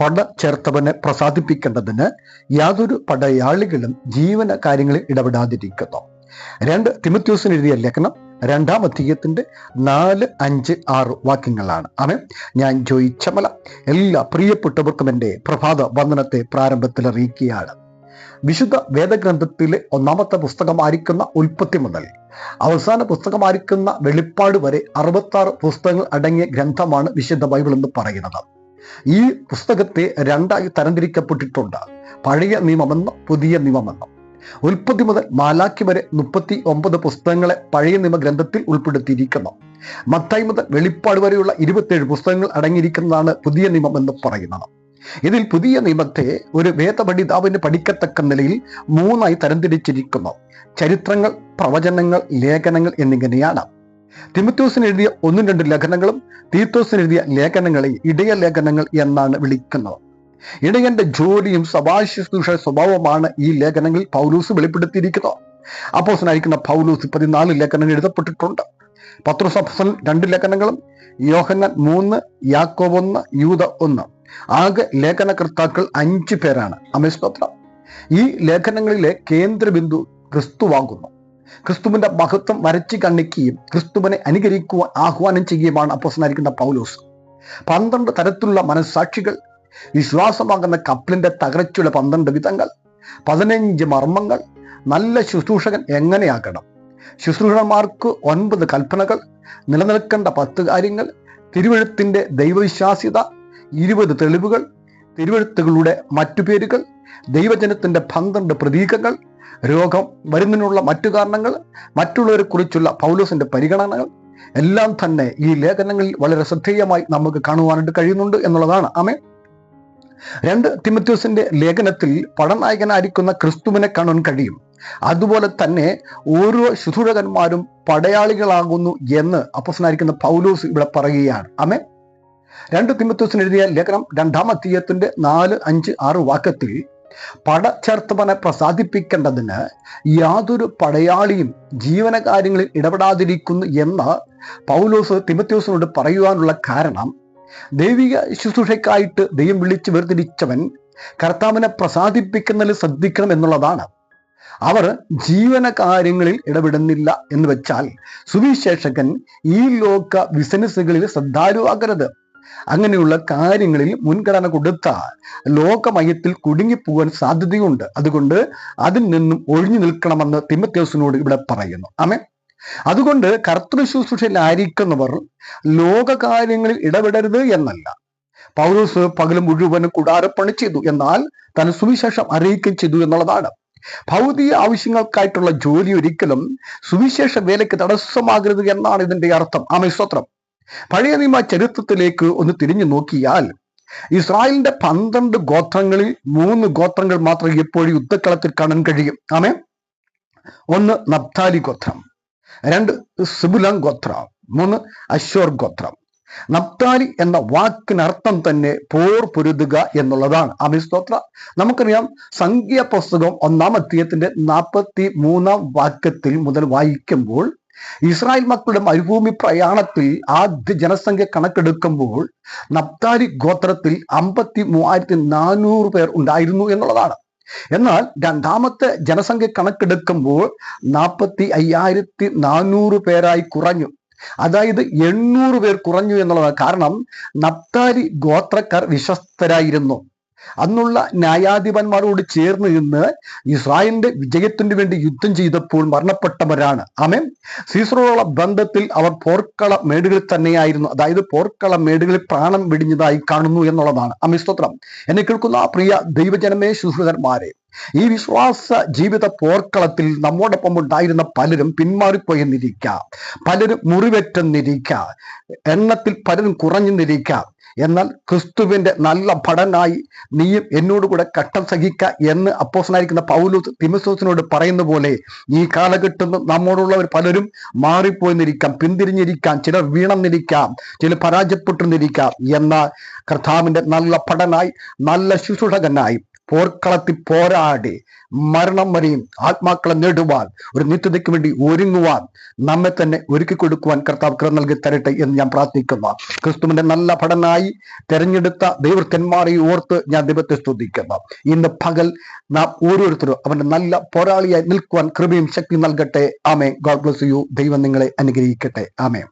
പട ചേർത്തവനെ പ്രസാദിപ്പിക്കേണ്ടതിന് യാതൊരു പടയാളികളും ജീവന കാര്യങ്ങളിൽ ഇടപെടാതിരിക്കുന്നു. രണ്ട് തിമത്യൂസിന് എഴുതിയ ലേഖനം രണ്ടാം അധ്യയത്തിന്റെ നാല് അഞ്ച് ആറ് വാക്യങ്ങളാണ്. അവൻ ഞാൻ ജോയിച്ചമല എല്ലാ പ്രിയപ്പെട്ടവർക്കും എന്റെ പ്രഭാത വന്ദനത്തെ പ്രാരംഭത്തിൽ അറിയിക്കുകയാണ്. വിശുദ്ധ വേദഗ്രന്ഥത്തിലെ ഒന്നാമത്തെ പുസ്തകമായിരിക്കുന്ന ഉൽപ്പത്തി മുതൽ അവസാന പുസ്തകമായിരിക്കുന്ന വെളിപ്പാട് വരെ അറുപത്തി ആറ് പുസ്തകങ്ങൾ അടങ്ങിയ ഗ്രന്ഥമാണ് വിശുദ്ധ ബൈബിൾ എന്ന് പറയുന്നത്. ഈ പുസ്തകത്തെ രണ്ടായി തരംതിരിക്കപ്പെട്ടിട്ടുണ്ട്. പഴയ നിയമമെന്നും പുതിയ നിയമമെന്നും. ഉൽപ്പത്തി മുതൽ മാലാക്കി വരെ മുപ്പത്തി ഒമ്പത് പുസ്തകങ്ങളെ പഴയ നിയമ ഗ്രന്ഥത്തിൽ ഉൾപ്പെടുത്തിയിരിക്കുന്നു. മത്തായി മുതൽ വെളിപ്പാട് വരെയുള്ള ഇരുപത്തിയേഴ് പുസ്തകങ്ങൾ അടങ്ങിയിരിക്കുന്നതാണ് പുതിയ നിയമം എന്ന് പറയുന്നത്. ഇതിൽ പുതിയ നിയമത്തെ ഒരു വേദപഠിതാവിന് പഠിക്കത്തക്ക നിലയിൽ മൂന്നായി തരംതിരിച്ചിരിക്കുന്നു. ചരിത്രങ്ങൾ പ്രവചനങ്ങൾ ലേഖനങ്ങൾ എന്നിങ്ങനെയാണ്. തിമത്തോസിന് എഴുതിയ ഒന്നും രണ്ട് ലേഖനങ്ങളും തീത്തോസിന് എഴുതിയ ലേഖനങ്ങളെ ഇടയ ലേഖനങ്ങൾ എന്നാണ് വിളിക്കുന്നത്. ഇടയന്റെ ജോലിയും സഭാശുശ്രൂഷ സ്വഭാവമാണ് ഈ ലേഖനങ്ങളിൽ പൗലൂസ് വെളിപ്പെടുത്തിയിരിക്കുന്നത്. അപ്പോസനായിരിക്കുന്ന പൗലൂസ് പതിനാല് ലേഖനങ്ങൾ എഴുതപ്പെട്ടിട്ടുണ്ട്. പത്രോസഫസൻ രണ്ട് ലേഖനങ്ങളും യോഹന്നൻ മൂന്ന് യാക്കോബ് ഒന്ന് യൂത ഒന്ന്. ആകെ ലേഖനകർത്താക്കൾ അഞ്ചു പേരാണ് അമേസ്തോത്രം ഈ ലേഖനങ്ങളിലെ കേന്ദ്രബിന്ദു ക്രിസ്തുവാകുന്നു. ക്രിസ്തുവിന്റെ മഹത്വം വരച്ചു കണ്ണിക്കുകയും ക്രിസ്തുവിനെ അനുകരിക്കുവാൻ ആഹ്വാനം ചെയ്യുകയുമാണ് അപ്പോസനായിരിക്കുന്ന പൗലോസ്. പന്ത്രണ്ട് തരത്തിലുള്ള മനസ്സാക്ഷികൾ വിശ്വാസമാകുന്ന കപ്പലിന്റെ തകർച്ചയുള്ള പന്ത്രണ്ട് വിധങ്ങൾ പതിനഞ്ച് മർമ്മങ്ങൾ നല്ല ശുശ്രൂഷകൻ എങ്ങനെയാകണം? ശുശ്രൂഷന്മാർക്ക് ഒൻപത് കൽപ്പനകൾ നിലനിൽക്കേണ്ട പത്ത് കാര്യങ്ങൾ തിരുവഴുത്തിന്റെ ദൈവവിശ്വാസ്യത ഇരുപത് തെളിവുകൾ തിരുവഴുത്തുകളുടെ മറ്റു പേരുകൾ ദൈവജനത്തിന്റെ പന്ത്രണ്ട് പ്രതീകങ്ങൾ രോഗം വരുന്നതിനുള്ള മറ്റു കാരണങ്ങൾ മറ്റുള്ളവരെ കുറിച്ചുള്ള പൗലോസിന്റെ പരിഗണനകൾ എല്ലാം തന്നെ ഈ ലേഖനങ്ങളിൽ വളരെ ശ്രദ്ധേയമായി നമുക്ക് കാണുവാനായിട്ട് കഴിയുന്നുണ്ട് എന്നുള്ളതാണ്. ആമേ രണ്ട് തിമത്യോസിന്റെ ലേഖനത്തിൽ പടനായകനായിരിക്കുന്ന ക്രിസ്തുവിനെ കാണാൻ കഴിയും. അതുപോലെ തന്നെ ഓരോ ശുശ്രൂഷകന്മാരും പടയാളികളാകുന്നു എന്ന് അപ്പസനായിരിക്കുന്ന പൗലോസ് ഇവിടെ പറയുകയാണ്. ആമേ രണ്ട് തിമത്യോസിന് എഴുതിയ ലേഖനം രണ്ടാം അധ്യയത്തിന്റെ നാല് അഞ്ച് ആറ് വാക്യത്തിൽ പട ചേർത്തവനെ പ്രസാദിപ്പിക്കേണ്ടതിന് യാതൊരു പടയാളിയും ജീവനകാര്യങ്ങളിൽ ഇടപെടാതിരിക്കുന്നു എന്ന് പൗലോസ് തിമത്യോസിനോട് പറയുവാനുള്ള കാരണം ദൈവിക ശുശ്രൂഷയ്ക്കായിട്ട് ദൈവം വിളിച്ചു വേർതിരിച്ചവൻ കർത്താവിനെ പ്രസാദിപ്പിക്കുന്നതിൽ ശ്രദ്ധിക്കണം എന്നുള്ളതാണ്. അവർ ജീവനകാര്യങ്ങളിൽ ഇടപെടുന്നില്ല എന്ന് വെച്ചാൽ സുവിശേഷകൻ ഈ ലോക ബിസിനസ്സുകളിൽ ശ്രദ്ധാലുവാകരുത്. അങ്ങനെയുള്ള കാര്യങ്ങളിൽ മുൻഗണന കൊടുത്താൽ ലോകമയത്തിൽ കുടുങ്ങിപ്പോകാൻ സാധ്യതയുണ്ട്. അതുകൊണ്ട് അതിൽ നിന്നും ഒഴിഞ്ഞു നിൽക്കണമെന്ന് തിമത്യോസിനോട് ഇവിടെ പറയുന്നു. ആമേ അതുകൊണ്ട് കർത്തൃ ശുശ്രൂഷയിലായിരിക്കുന്നവർ ലോകകാര്യങ്ങളിൽ ഇടപെടരുത് എന്നല്ല. പൗരൂസ് പകൽ മുഴുവനും കുടാരപ്പണി ചെയ്തു. എന്നാൽ തൻ സുവിശേഷം അറിയിക്കുകയും ചെയ്തു എന്നുള്ളതാണ്. ഭൗതിക ആവശ്യങ്ങൾക്കായിട്ടുള്ള ജോലി ഒരിക്കലും സുവിശേഷ വേലയ്ക്ക് തടസ്സമാകരുത് എന്നാണ് ഇതിന്റെ അർത്ഥം. ആമേ സ്തോത്രം. പഴയ നിയമ ചരിത്രത്തിലേക്ക് ഒന്ന് തിരിഞ്ഞു നോക്കിയാൽ ഇസ്രായേലിന്റെ പന്ത്രണ്ട് ഗോത്രങ്ങളിൽ മൂന്ന് ഗോത്രങ്ങൾ മാത്രം എപ്പോഴും യുദ്ധക്കളത്തിൽ കാണാൻ കഴിയും. ആമേ ഒന്ന് നബ്താലി ഗോത്രം രണ്ട് സിബുലം ഗോത്രം മൂന്ന് അശ്വർ ഗോത്രം. നബ്താലി എന്ന വാക്കിനർത്ഥം തന്നെ പോർ പൊരുതുക എന്നുള്ളതാണ്. അമിസ്തോത്ര നമുക്കറിയാം സംഖ്യ പുസ്തകം ഒന്നാം അധ്യയത്തിന്റെ നാൽപ്പത്തി മൂന്നാം വാക്യത്തിൽ മുതൽ വായിക്കുമ്പോൾ ഇസ്രായേൽ മക്കളുടെ മരുഭൂമി പ്രയാണത്തിൽ ആദ്യ ജനസംഖ്യ കണക്കെടുക്കുമ്പോൾ നപ്താരി ഗോത്രത്തിൽ അമ്പത്തി മൂവായിരത്തി നാനൂറ് പേർ ഉണ്ടായിരുന്നു എന്നുള്ളതാണ്. എന്നാൽ രണ്ടാമത്തെ ജനസംഖ്യ കണക്കെടുക്കുമ്പോൾ നാൽപ്പത്തി അയ്യായിരത്തി നാനൂറ് പേരായി കുറഞ്ഞു. അതായത് എണ്ണൂറ് പേർ കുറഞ്ഞു എന്നുള്ളതാണ്. കാരണം നപ്താരി ഗോത്രക്കാർ വിശ്വസ്തരായിരുന്നു. അന്നുള്ള ന്യായാധിപന്മാരോട് ചേർന്ന് നിന്ന് ഇസ്രായേലിന്റെ വിജയത്തിന് വേണ്ടി യുദ്ധം ചെയ്തപ്പോൾ മരണപ്പെട്ടവരാണ്. ആമേ സീസറോള ബന്ധത്തിൽ അവർ പോർക്കള മേടുകളിൽ തന്നെയായിരുന്നു. അതായത് പോർക്കള മേടുകളിൽ പ്രാണം വെടിഞ്ഞതായി കാണുന്നു എന്നുള്ളതാണ്. അമിസ്തോത്രം എന്നെ കേൾക്കുന്ന പ്രിയ ദൈവജനമേ ശുശ്രൂഷകന്മാരെ ഈ വിശ്വാസ ജീവിത പോർക്കളത്തിൽ നമ്മോടൊപ്പം ഉണ്ടായിരുന്ന പലരും പിന്മാറിപ്പോയെന്നിരിക്കാം. പലരും മുറിവെറ്റെന്നിരിക്കാം. എണ്ണത്തിൽ പലരും കുറഞ്ഞെന്നിരിക്കാം. എന്നാൽ ക്രിസ്തുവിന്റെ നല്ല ഭടനായി നീയും എന്നോട് കൂടെ കട്ടം സഹിക്ക എന്ന് അപ്പോസനായിരിക്കുന്ന പൗലൂസ് തിമസോസിനോട് പറയുന്ന പോലെ ഈ കാലഘട്ടം നമ്മോടുള്ളവർ പലരും മാറിപ്പോയിന്നിരിക്കാം പിന്തിരിഞ്ഞിരിക്കാം ചിലർ വീണെന്നിരിക്കാം ചിലർ പരാജയപ്പെട്ടിരുന്നിരിക്കാം. എന്നാൽ കർത്താവിന്റെ നല്ല ഭടനായി നല്ല ശുശ്രൂഷകനായി പോർക്കളത്തിൽ പോരാടി മരണം വരെയും ആത്മാക്കളെ നേടുവാൻ ഒരു നിത്യതയ്ക്ക് വേണ്ടി ഒരുങ്ങുവാൻ നമ്മെ തന്നെ ഒരുക്കി കൊടുക്കുവാൻ കർത്താവ് കൃപ നൽകി തരട്ടെ എന്ന് ഞാൻ പ്രാർത്ഥിക്കുന്നു. ക്രിസ്തുവിന്റെ നല്ല ഭടനായി തെരഞ്ഞെടുത്ത ദൈവത്തന്മാരെ ഓർത്ത് ഞാൻ ദൈവത്തെ സ്തുതിക്കുന്നു. ഇന്ന് പകൽ നാം ഓരോരുത്തരും അവന്റെ നല്ല പോരാളിയായി നിൽക്കുവാൻ കൃപയും ശക്തി നൽകട്ടെ. ആമേ ഗോഡ് ബ്ലസ് യു. ദൈവം നിങ്ങളെ അനുഗ്രഹിക്കട്ടെ. ആമേ